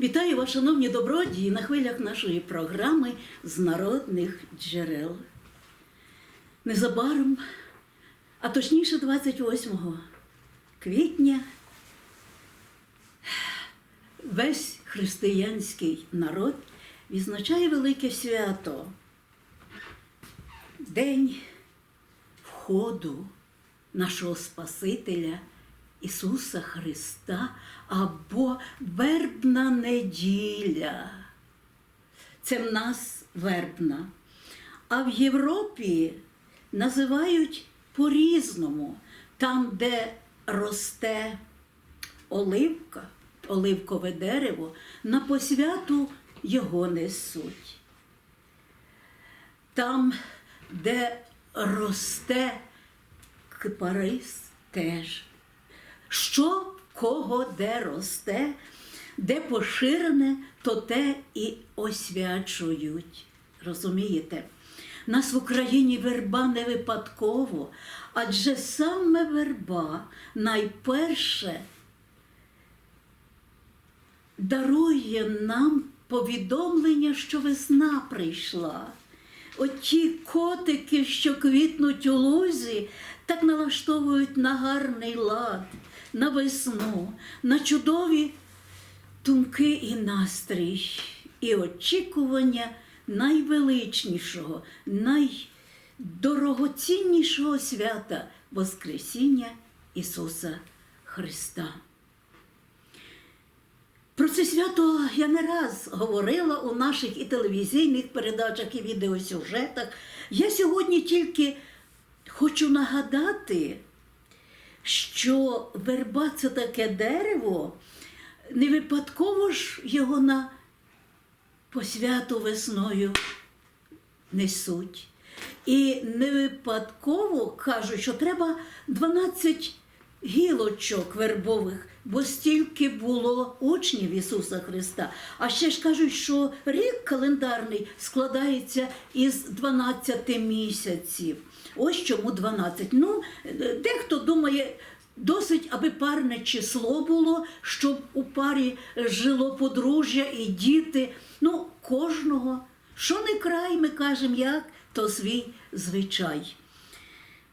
Вітаю вас, шановні добродії, на хвилях нашої програми з народних джерел. Незабаром, а точніше 28 квітня, весь християнський народ відзначає велике свято. День входу нашого Спасителя Ісуса Христа або вербна неділя. Це в нас вербна. А в Європі називають по-різному, там, де росте оливка, оливкове дерево, на посвяту його несуть. Там, де росте кипарис теж. Що кого де росте, де поширене, то те і освячують. Розумієте? Нас в Україні верба не випадково, адже саме верба найперше дарує нам повідомлення, що весна прийшла. Оті котики, що квітнуть у лузі, так налаштовують на гарний лад, на весну, на чудові думки і настрій, і очікування найвеличнішого, найдорогоціннішого свята Воскресіння Ісуса Христа. Про це свято я не раз говорила у наших і телевізійних передачах, і відеосюжетах. Я сьогодні тільки хочу нагадати, що верба це таке дерево, не випадково ж його на посвяту весною несуть. І не випадково кажуть, що треба 12 гілочок вербових, бо стільки було учнів Ісуса Христа. А ще ж кажуть, що рік календарний складається із 12 місяців. Ось чому 12. Ну, дехто думає, досить, аби парне число було, щоб у парі жило подружжя і діти. Ну, кожного. Що не край, ми кажемо, як, то свій звичай.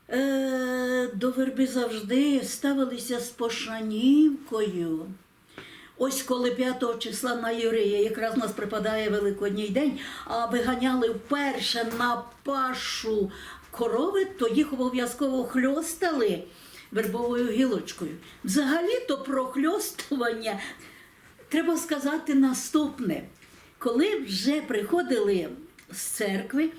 Е, до верби завжди ставилися з пошанівкою. Ось коли 5 числа на Юрія, якраз у нас припадає Великодній день, а виганяли вперше на пашу корови, то їх обов'язково хльостали вербовою гілочкою. Взагалі-то про хльостування треба сказати наступне. Коли вже приходили з церкви,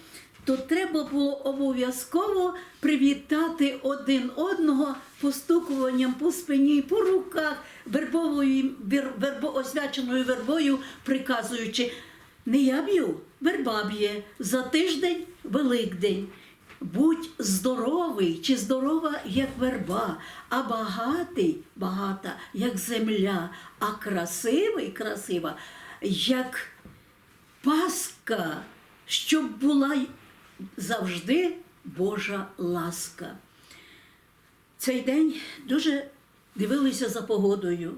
то треба було обов'язково привітати один одного постукуванням по спині, по руках, вербовою, вербо, освяченою вербою, приказуючи, не я б'ю, верба б'є, за тиждень Великдень. Будь здоровий чи здорова, як верба, а багатий, багата, як земля, а красивий, красива, як Паска, щоб була завжди Божа ласка. Цей день дуже дивилися за погодою.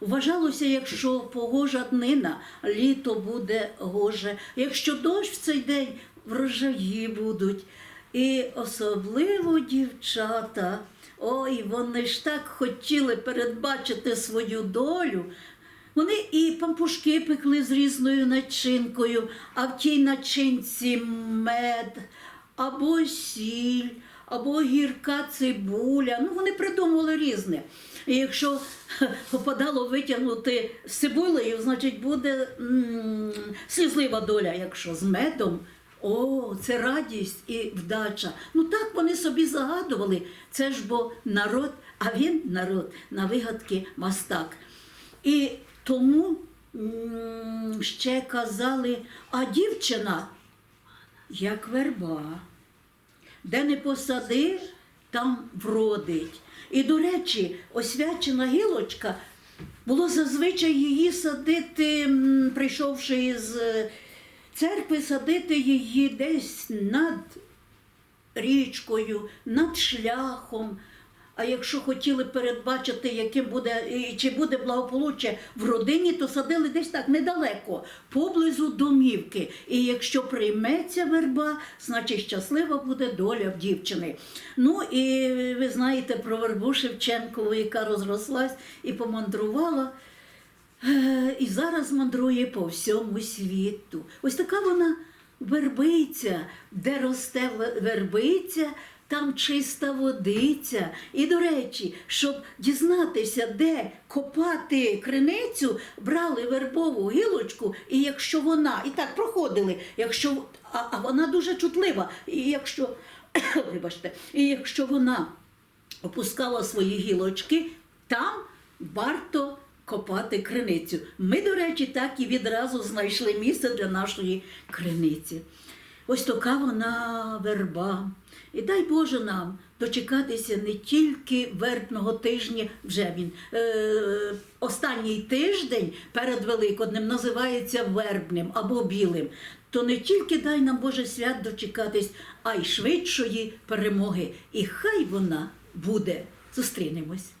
Вважалося, якщо погожа днина, літо буде гоже. Якщо дощ в цей день врожаї будуть. І особливо дівчата, ой, вони ж так хотіли передбачити свою долю. Вони і пампушки пекли з різною начинкою, а в тій начинці мед, або сіль, або гірка цибуля. Ну, вони придумували різне. І якщо попадало витягнути з цибулею, значить буде м- слізлива доля, якщо з медом. О, це радість і вдача. Ну так вони собі загадували. Це ж бо народ, а він народ на вигадки мастак. І тому ще казали, а дівчина як верба, де не посади, там вродить. І, до речі, освячена гілочка було зазвичай її садити, прийшовши з е, церкви, садити її десь над річкою, над шляхом. А якщо хотіли передбачити, яким буде і чи буде благополуччя в родині, то садили десь так недалеко, поблизу домівки. І якщо прийметься верба, значить щаслива буде доля в дівчини. Ну і ви знаєте про вербу Шевченкову, яка розрослась і помандрувала. І зараз мандрує по всьому світу. Ось така вона вербиця, де росте вербиця, там чиста водиця. І, до речі, щоб дізнатися, де копати криницю, брали вербову гілочку, і якщо вона, і так проходили, якщо, а, а вона дуже чутлива, і якщо, вибачте, і якщо вона опускала свої гілочки, там варто копати криницю. Ми, до речі, так і відразу знайшли місце для нашої криниці. Ось така вона верба. І дай Боже нам дочекатися не тільки вербного тижня, вже він. Е, останній тиждень перед Великоднем називається вербним або білим. То не тільки дай нам Боже свят дочекатись, а й швидшої перемоги. І хай вона буде. Зустрінемось.